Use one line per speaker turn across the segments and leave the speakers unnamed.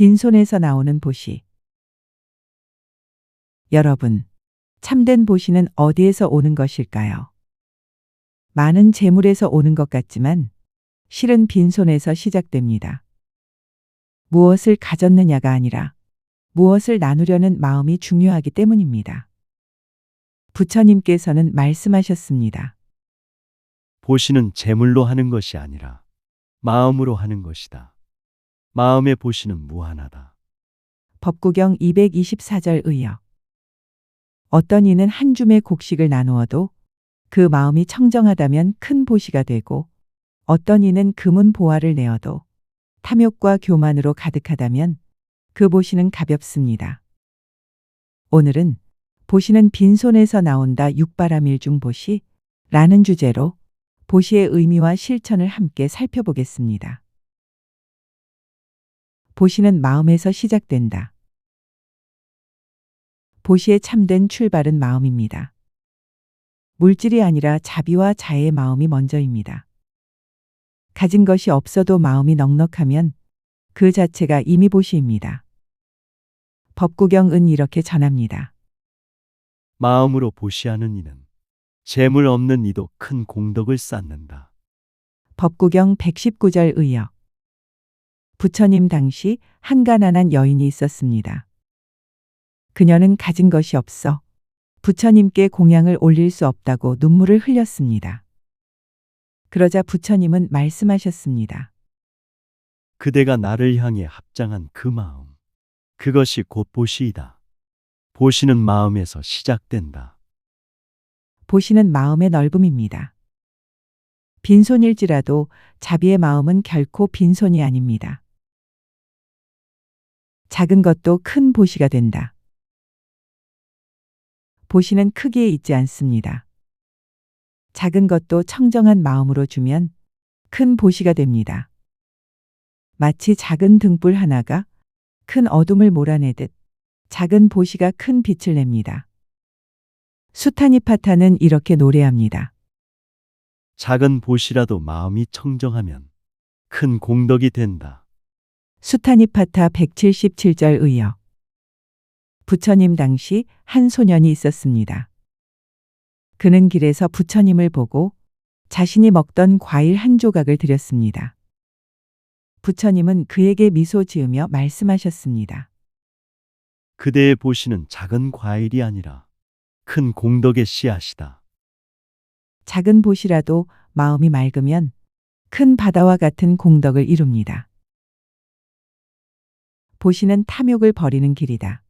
빈손에서 나오는 보시. 여러분, 참된 보시는 어디에서 오는 것일까요? 많은 재물에서 오는 것 같지만 실은 빈손에서 시작됩니다. 무엇을 가졌느냐가 아니라 무엇을 나누려는 마음이 중요하기 때문입니다. 부처님께서는 말씀하셨습니다.
보시는 재물로 하는 것이 아니라 마음으로 하는 것이다. 마음의 보시는 무한하다.
법구경 224절 의역. 어떤 이는 한 줌의 곡식을 나누어도 그 마음이 청정하다면 큰 보시가 되고 어떤 이는 금은 보화를 내어도 탐욕과 교만으로 가득하다면 그 보시는 가볍습니다. 오늘은 보시는 빈손에서 나온다 육바라밀중 보시 라는 주제로 보시의 의미와 실천을 함께 살펴보겠습니다. 보시는 마음에서 시작된다. 보시의 참된 출발은 마음입니다. 물질이 아니라 자비와 자애의 마음이 먼저입니다. 가진 것이 없어도 마음이 넉넉하면 그 자체가 이미 보시입니다. 법구경은 이렇게 전합니다.
마음으로 보시하는 이는 재물 없는 이도 큰 공덕을 쌓는다.
법구경 119절 의역. 부처님 당시 한 가난한 여인이 있었습니다. 그녀는 가진 것이 없어 부처님께 공양을 올릴 수 없다고 눈물을 흘렸습니다. 그러자 부처님은 말씀하셨습니다.
그대가 나를 향해 합장한 그 마음. 그것이 곧 보시이다. 보시는 마음에서 시작된다.
보시는 마음의 넓음입니다. 빈손일지라도 자비의 마음은 결코 빈손이 아닙니다. 작은 것도 큰 보시가 된다. 보시는 크기에 있지 않습니다. 작은 것도 청정한 마음으로 주면 큰 보시가 됩니다. 마치 작은 등불 하나가 큰 어둠을 몰아내듯 작은 보시가 큰 빛을 냅니다. 수타니 파타는 이렇게 노래합니다.
작은 보시라도 마음이 청정하면 큰 공덕이 된다.
수타니파타 177절 의역. 부처님 당시 한 소년이 있었습니다. 그는 길에서 부처님을 보고 자신이 먹던 과일 한 조각을 드렸습니다. 부처님은 그에게 미소 지으며 말씀하셨습니다.
그대의 보시는 작은 과일이 아니라 큰 공덕의 씨앗이다.
작은 보시라도 마음이 맑으면 큰 바다와 같은 공덕을 이룹니다. 보시는 탐욕을 버리는 길이다.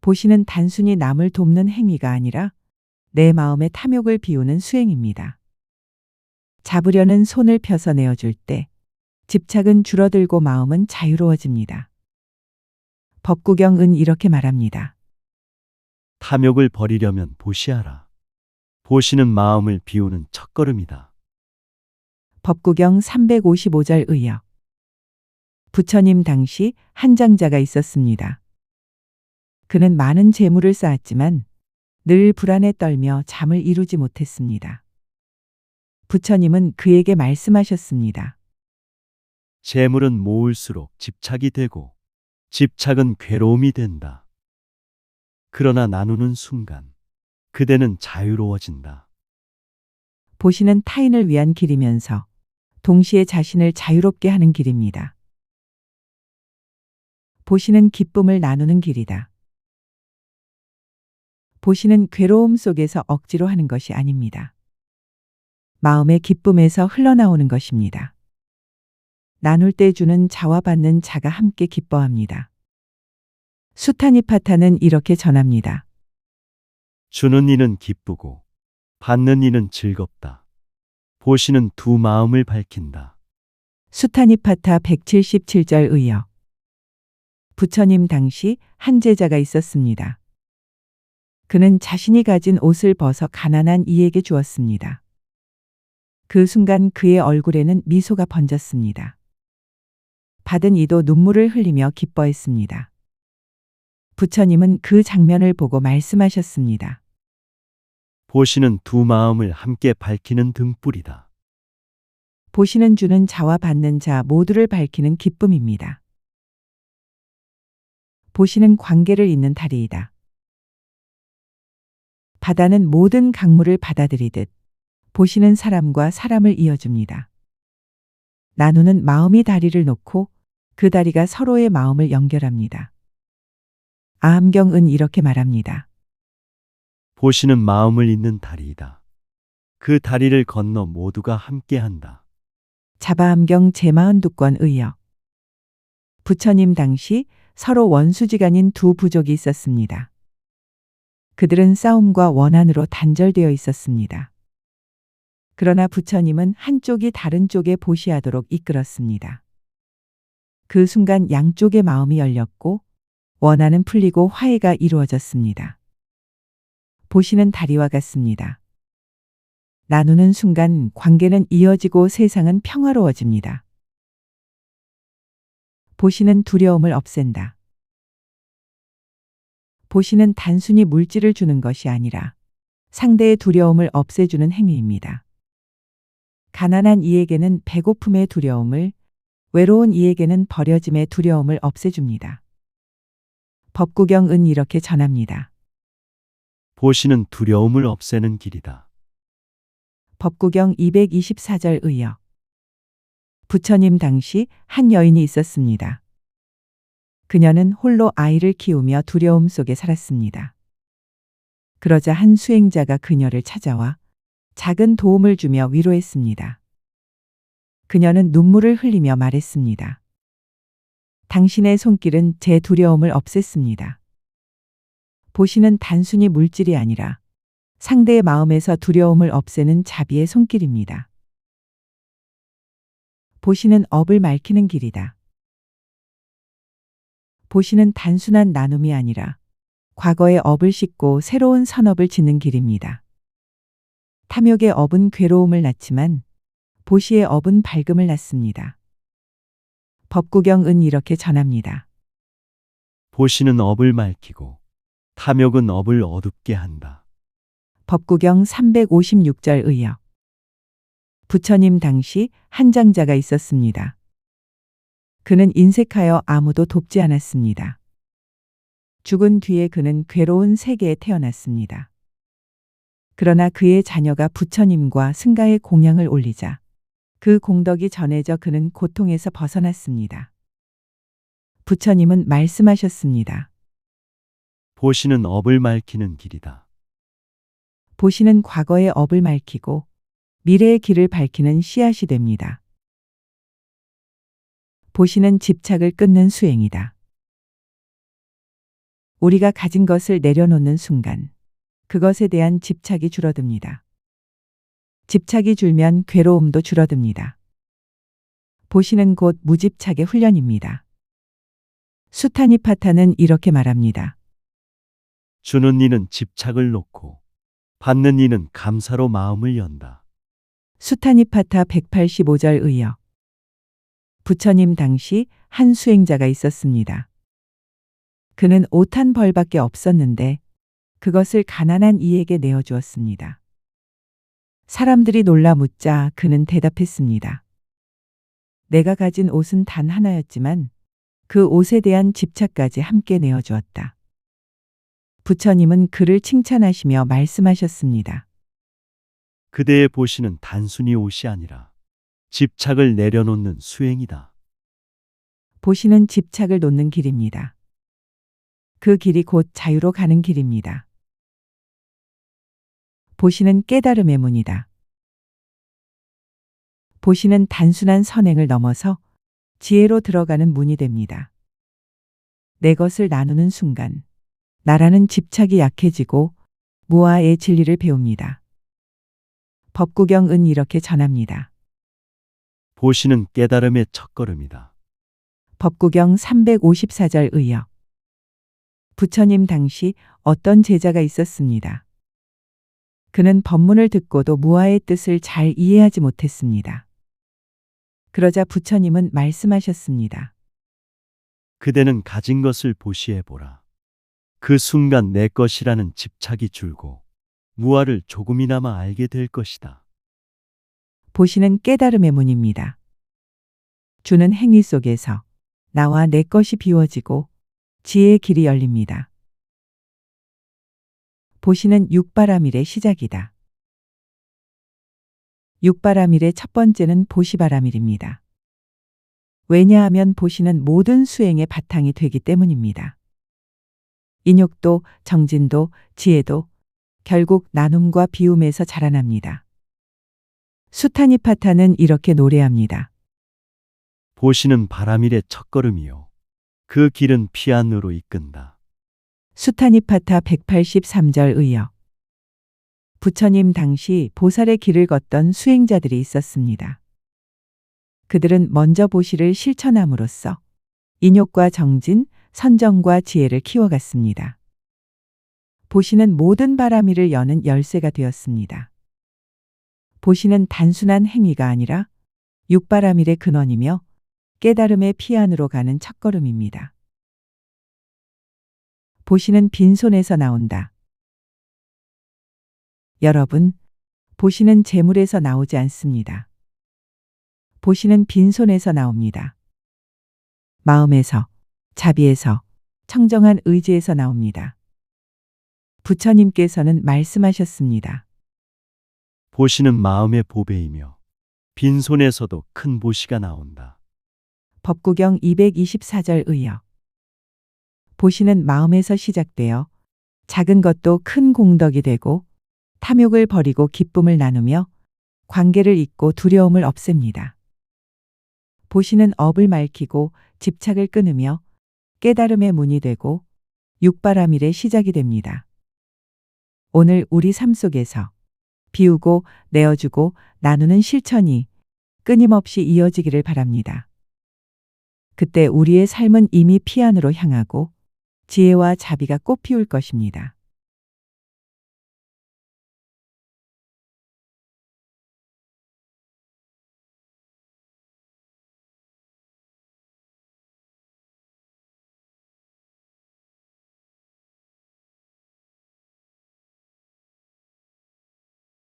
보시는 단순히 남을 돕는 행위가 아니라 내 마음의 탐욕을 비우는 수행입니다. 잡으려는 손을 펴서 내어줄 때 집착은 줄어들고 마음은 자유로워집니다. 법구경은 이렇게 말합니다.
탐욕을 버리려면 보시하라. 보시는 마음을 비우는 첫걸음이다.
법구경 355절 의역. 부처님 당시 한 장자가 있었습니다. 그는 많은 재물을 쌓았지만 늘 불안에 떨며 잠을 이루지 못했습니다. 부처님은 그에게 말씀하셨습니다.
재물은 모을수록 집착이 되고 집착은 괴로움이 된다. 그러나 나누는 순간 그대는 자유로워진다.
보시는 타인을 위한 길이면서 동시에 자신을 자유롭게 하는 길입니다. 보시는 기쁨을 나누는 길이다. 보시는 괴로움 속에서 억지로 하는 것이 아닙니다. 마음의 기쁨에서 흘러나오는 것입니다. 나눌 때 주는 자와 받는 자가 함께 기뻐합니다. 수타니파타는 이렇게 전합니다.
주는 이는 기쁘고 받는 이는 즐겁다. 보시는 두 마음을 밝힌다.
수타니파타 177절 의역. 부처님 당시 한 제자가 있었습니다. 그는 자신이 가진 옷을 벗어 가난한 이에게 주었습니다. 그 순간 그의 얼굴에는 미소가 번졌습니다. 받은 이도 눈물을 흘리며 기뻐했습니다. 부처님은 그 장면을 보고 말씀하셨습니다.
보시는 두 마음을 함께 밝히는 등불이다.
보시는 주는 자와 받는 자 모두를 밝히는 기쁨입니다. 보시는 관계를 잇는 다리이다. 바다는 모든 강물을 받아들이듯 보시는 사람과 사람을 이어줍니다. 나누는 마음이 다리를 놓고 그 다리가 서로의 마음을 연결합니다. 아함경은 이렇게 말합니다.
보시는 마음을 잇는 다리이다. 그 다리를 건너 모두가 함께한다.
자바암경 제42권 의역. 부처님 당시 서로 원수지간인 두 부족이 있었습니다. 그들은 싸움과 원한으로 단절되어 있었습니다. 그러나 부처님은 한쪽이 다른 쪽에 보시하도록 이끌었습니다. 그 순간 양쪽의 마음이 열렸고 원한은 풀리고 화해가 이루어졌습니다. 보시는 다리와 같습니다. 나누는 순간 관계는 이어지고 세상은 평화로워집니다. 보시는 두려움을 없앤다. 보시는 단순히 물질을 주는 것이 아니라 상대의 두려움을 없애주는 행위입니다. 가난한 이에게는 배고픔의 두려움을, 외로운 이에게는 버려짐의 두려움을 없애줍니다. 법구경은 이렇게 전합니다.
보시는 두려움을 없애는 길이다.
법구경 224절 의역. 부처님 당시 한 여인이 있었습니다. 그녀는 홀로 아이를 키우며 두려움 속에 살았습니다. 그러자 한 수행자가 그녀를 찾아와 작은 도움을 주며 위로했습니다. 그녀는 눈물을 흘리며 말했습니다. 당신의 손길은 제 두려움을 없앴습니다. 보시는 단순히 물질이 아니라 상대의 마음에서 두려움을 없애는 자비의 손길입니다. 보시는 업을 밝히는 길이다. 보시는 단순한 나눔이 아니라 과거의 업을 씻고 새로운 선업을 짓는 길입니다. 탐욕의 업은 괴로움을 낳지만 보시의 업은 밝음을 낳습니다. 법구경은 이렇게 전합니다.
보시는 업을 밝히고 탐욕은 업을 어둡게 한다.
법구경 356절 의역. 부처님 당시 한 장자가 있었습니다. 그는 인색하여 아무도 돕지 않았습니다. 죽은 뒤에 그는 괴로운 세계에 태어났습니다. 그러나 그의 자녀가 부처님과 승가의 공양을 올리자 그 공덕이 전해져 그는 고통에서 벗어났습니다. 부처님은 말씀하셨습니다.
보시는 업을 밝히는 길이다.
보시는 과거의 업을 밝히고 미래의 길을 밝히는 씨앗이 됩니다. 보시는 집착을 끊는 수행이다. 우리가 가진 것을 내려놓는 순간 그것에 대한 집착이 줄어듭니다. 집착이 줄면 괴로움도 줄어듭니다. 보시는 곧 무집착의 훈련입니다. 수타니 파타는 이렇게 말합니다.
주는 이는 집착을 놓고 받는 이는 감사로 마음을 연다.
수타니파타 185절 의역. 부처님 당시 한 수행자가 있었습니다. 그는 오탄 벌밖에 없었는데 그것을 가난한 이에게 내어주었습니다. 사람들이 놀라 묻자 그는 대답했습니다. 내가 가진 옷은 단 하나였지만 그 옷에 대한 집착까지 함께 내어주었다. 부처님은 그를 칭찬하시며 말씀하셨습니다.
그대의 보시는 단순히 옷이 아니라 집착을 내려놓는 수행이다.
보시는 집착을 놓는 길입니다. 그 길이 곧 자유로 가는 길입니다. 보시는 깨달음의 문이다. 보시는 단순한 선행을 넘어서 지혜로 들어가는 문이 됩니다. 내 것을 나누는 순간 나라는 집착이 약해지고 무아의 진리를 배웁니다. 법구경은 이렇게 전합니다.
보시는 깨달음의 첫걸음이다.
법구경 354절 의역. 부처님 당시 어떤 제자가 있었습니다. 그는 법문을 듣고도 무아의 뜻을 잘 이해하지 못했습니다. 그러자 부처님은 말씀하셨습니다.
그대는 가진 것을 보시해 보라. 그 순간 내 것이라는 집착이 줄고 무아를 조금이나마 알게 될 것이다.
보시는 깨달음의 문입니다. 주는 행위 속에서 나와 내 것이 비워지고 지혜의 길이 열립니다. 보시는 육바라밀의 시작이다. 육바라밀의 첫 번째는 보시바라밀입니다. 왜냐하면 보시는 모든 수행의 바탕이 되기 때문입니다. 인욕도, 정진도, 지혜도 결국 나눔과 비움에서 자라납니다. 수타니 파타는 이렇게 노래합니다.
보시는 바람일의 첫걸음이요. 그 길은 피안으로 이끈다.
수타니 파타 183절 의역. 부처님 당시 보살의 길을 걷던 수행자들이 있었습니다. 그들은 먼저 보시를 실천함으로써 인욕과 정진, 선정과 지혜를 키워갔습니다. 보시는 모든 바람이를 여는 열쇠가 되었습니다. 보시는 단순한 행위가 아니라 육바라밀의 근원이며 깨달음의 피안으로 가는 첫걸음입니다. 보시는 빈손에서 나온다. 여러분, 보시는 재물에서 나오지 않습니다. 보시는 빈손에서 나옵니다. 마음에서, 자비에서, 청정한 의지에서 나옵니다. 부처님께서는 말씀하셨습니다.
보시는 마음의 보배이며 빈손에서도 큰 보시가 나온다.
법구경 224절 의역. 보시는 마음에서 시작되어 작은 것도 큰 공덕이 되고 탐욕을 버리고 기쁨을 나누며 관계를 잇고 두려움을 없앱니다. 보시는 업을 말키고 집착을 끊으며 깨달음의 문이 되고 육바라밀의 시작이 됩니다. 오늘 우리 삶 속에서 비우고 내어주고 나누는 실천이 끊임없이 이어지기를 바랍니다. 그때 우리의 삶은 이미 피안으로 향하고 지혜와 자비가 꽃피울 것입니다.